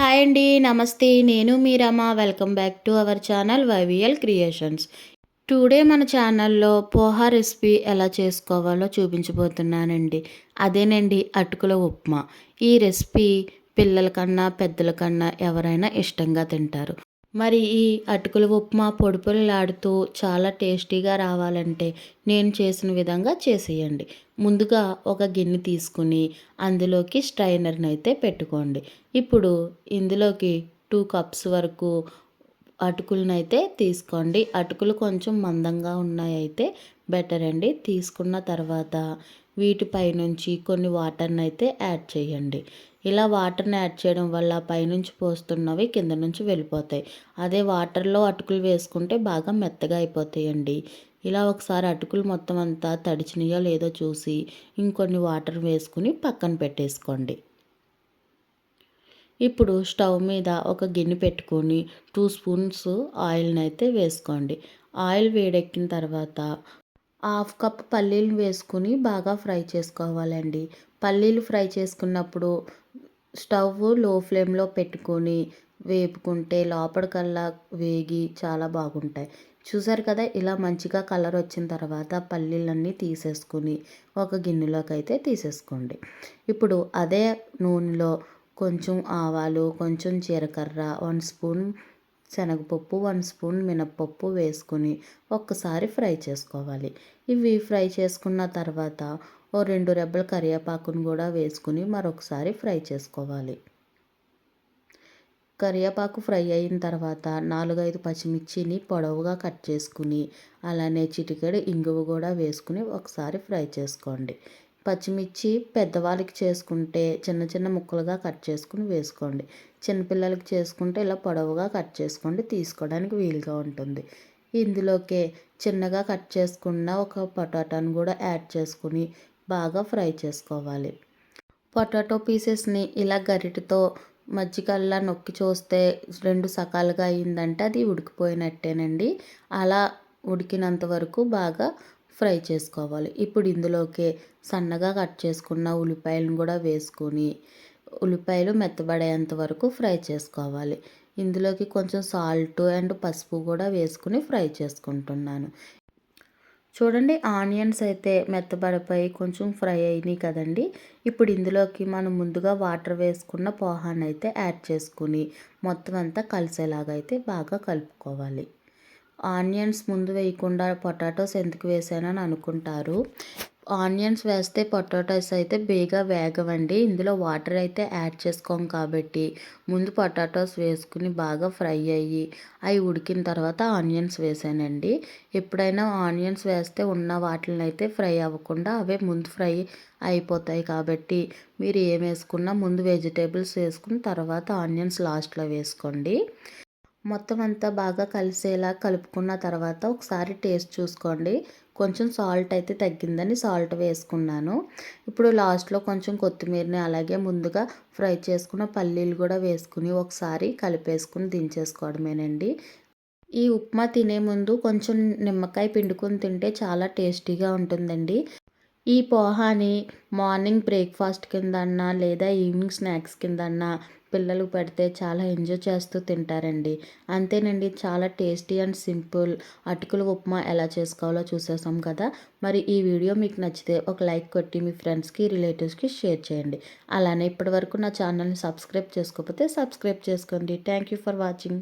Hi అండి నమస్తే. నేను Meeramma welcome back to our channel YVL creations. Today మన ఛానల్లో పోహా రెసిపీ ఎలా చేసుకోవాలో చూపించబోతున్నానండి. అదేనండి అటుకుల ఉప్మా. ఈ రెసిపీ పిల్లల కన్నా పెద్దల కన్నా ఎవరైనా ఇష్టంగా తింటారు. మరి ఈ అటుకుల ఉప్మా పొడి చాలా టేస్టీగా రావాలంటే నేను చేసిన విధంగా చేసేయండి. ముందుగా ఒక గిన్నె తీసుకుని అందులోకి స్ట్రైనర్ని అయితే పెట్టుకోండి. ఇప్పుడు ఇందులోకి టూ కప్స్ వరకు అటుకులనైతే తీసుకోండి. అటుకులు కొంచెం మందంగా ఉన్నాయైతే బెటర్ అండి. తీసుకున్న తర్వాత వీటిపై నుంచి కొన్ని వాటర్ని అయితే యాడ్ చేయండి. ఇలా వాటర్ని యాడ్ చేయడం వల్ల పైనుంచి పోస్తున్నవి కింద నుంచి వెళ్ళిపోతాయి. అదే వాటర్లో అటుకులు వేసుకుంటే బాగా మెత్తగా అయిపోతాయండి. ఇలా ఒకసారి అటుకులు మొత్తం అంతా తడిచినాయో లేదో చూసి ఇంకొన్ని వాటర్ వేసుకుని పక్కన పెట్టేసుకోండి. ఇప్పుడు స్టవ్ మీద ఒక గిన్నె పెట్టుకొని టూ స్పూన్స్ ఆయిల్ని అయితే వేసుకోండి. ఆయిల్ వేడెక్కిన తర్వాత హాఫ్ కప్ పల్లీలు వేసుకుని బాగా ఫ్రై చేసుకోవాలండి. పల్లీలు ఫ్రై చేసుకున్నప్పుడు స్టవ్లో ఫ్లేమ్లో పెట్టుకొని వేపుకుంటే లోపలికల్లా వేగి చాలా బాగుంటాయి. చూసారు కదా ఇలా మంచిగా కలర్ వచ్చిన తర్వాత పల్లీలన్నీ తీసేసుకుని ఒక గిన్నెలోకి అయితే తీసేసుకోండి. ఇప్పుడు అదే నూనెలో కొంచెం ఆవాలు కొంచెం జీలకర్ర వన్ స్పూన్ శనగపప్పు వన్ స్పూన్ మినప్పప్పు వేసుకుని ఒక్కసారి ఫ్రై చేసుకోవాలి. ఇవి ఫ్రై చేసుకున్న తర్వాత ఓ రెండు రెబ్బల కరివేపాకును కూడా వేసుకుని మరొకసారి ఫ్రై చేసుకోవాలి. కరివేపాకు ఫ్రై అయిన తర్వాత నాలుగైదు పచ్చిమిర్చిని పొడవుగా కట్ చేసుకుని అలానే చిటికెడు ఇంగువ కూడా వేసుకుని ఒకసారి ఫ్రై చేసుకోండి. పచ్చిమిర్చి పెద్దవాళ్ళకి చేసుకుంటే చిన్న చిన్న ముక్కలుగా కట్ చేసుకుని వేసుకోండి. చిన్నపిల్లలకి చేసుకుంటే ఇలా పొడవుగా కట్ చేసుకోండి. తీసుకోవడానికి వీలుగా ఉంటుంది. ఇందులోకే చిన్నగా కట్ చేసుకున్న ఒక పొటాటాను కూడా యాడ్ చేసుకుని బాగా ఫ్రై చేసుకోవాలి. పొటాటో పీసెస్ని ఇలా గరిటతో మజ్జిగల్లా నొక్కి చూస్తే రెండు సకాలుగా అయిందంటే అది ఉడికిపోయినట్టేనండి. అలా ఉడికినంత వరకు బాగా ఫ్రై చేసుకోవాలి. ఇప్పుడు ఇందులోకి సన్నగా కట్ చేసుకున్న ఉల్లిపాయలను కూడా వేసుకొని ఉల్లిపాయలు మెత్తబడేంత వరకు ఫ్రై చేసుకోవాలి. ఇందులోకి కొంచెం సాల్ట్ అండ్ పసుపు కూడా వేసుకుని ఫ్రై చేసుకుంటున్నాను. చూడండి ఆనియన్స్ అయితే మెత్తబడిపోయి కొంచెం ఫ్రై అయినాయి కదండి. ఇప్పుడు ఇందులోకి మనం ముందుగా వాటర్ వేసుకున్న పోహాన్ని అయితే యాడ్ చేసుకుని మొత్తం అంతా కలిసేలాగా అయితే బాగా కలుపుకోవాలి. ఆనియన్స్ ముందు వేయకుండా పొటాటోస్ ఎందుకు వేసానని అనుకుంటారు. ఆనియన్స్ వేస్తే పొటాటోస్ అయితే బేగా వేగవండి. ఇందులో వాటర్ అయితే యాడ్ చేసుకోం కాబట్టి ముందు పొటాటోస్ వేసుకుని బాగా ఫ్రై అయ్యి అవి ఉడికిన తర్వాత ఆనియన్స్ వేసానండి. ఎప్పుడైనా ఆనియన్స్ వేస్తే ఉన్న వాటిని అయితే ఫ్రై అవ్వకుండా అవే ముందు ఫ్రై అయిపోతాయి కాబట్టి మీరు ఏం వేసుకున్నా ముందు వెజిటేబుల్స్ వేసుకుని తర్వాత ఆనియన్స్ లాస్ట్లో వేసుకోండి. మొత్తం అంతా బాగా కలిసేలా కలుపుకున్న తర్వాత ఒకసారి టేస్ట్ చూసుకోండి. కొంచెం సాల్ట్ అయితే తగ్గిందని సాల్ట్ వేసుకున్నాను. ఇప్పుడు లాస్ట్లో కొంచెం కొత్తిమీరని అలాగే ముందుగా ఫ్రై చేసుకున్న పల్లీలు కూడా వేసుకుని ఒకసారి కలిపేసుకుని దించేసుకోవడమేనండి. ఈ ఉప్మా తినే ముందు కొంచెం నిమ్మకాయ పిండుకొని తింటే చాలా టేస్టీగా ఉంటుందండి. ఈ పోహాని మార్నింగ్ బ్రేక్ఫాస్ట్ కిందన్నా లేదా ఈవినింగ్ స్నాక్స్ కిందన్నా పిల్లలు పెడితే చాలా ఎంజాయ్ చేస్తూ తింటారండి. అంతేనండి చాలా టేస్టీ అండ్ సింపుల్ అటుకుల ఉప్మా ఎలా చేసుకోవాలో చూసేసాం కదా. మరి ఈ వీడియో మీకు నచ్చితే ఒక లైక్ కొట్టి మీ ఫ్రెండ్స్కి రిలేటివ్స్కి షేర్ చేయండి. అలానే ఇప్పటివరకు నా ఛానల్ని సబ్స్క్రైబ్ చేసుకోకపోతే సబ్స్క్రైబ్ చేసుకోండి. Thank you for watching.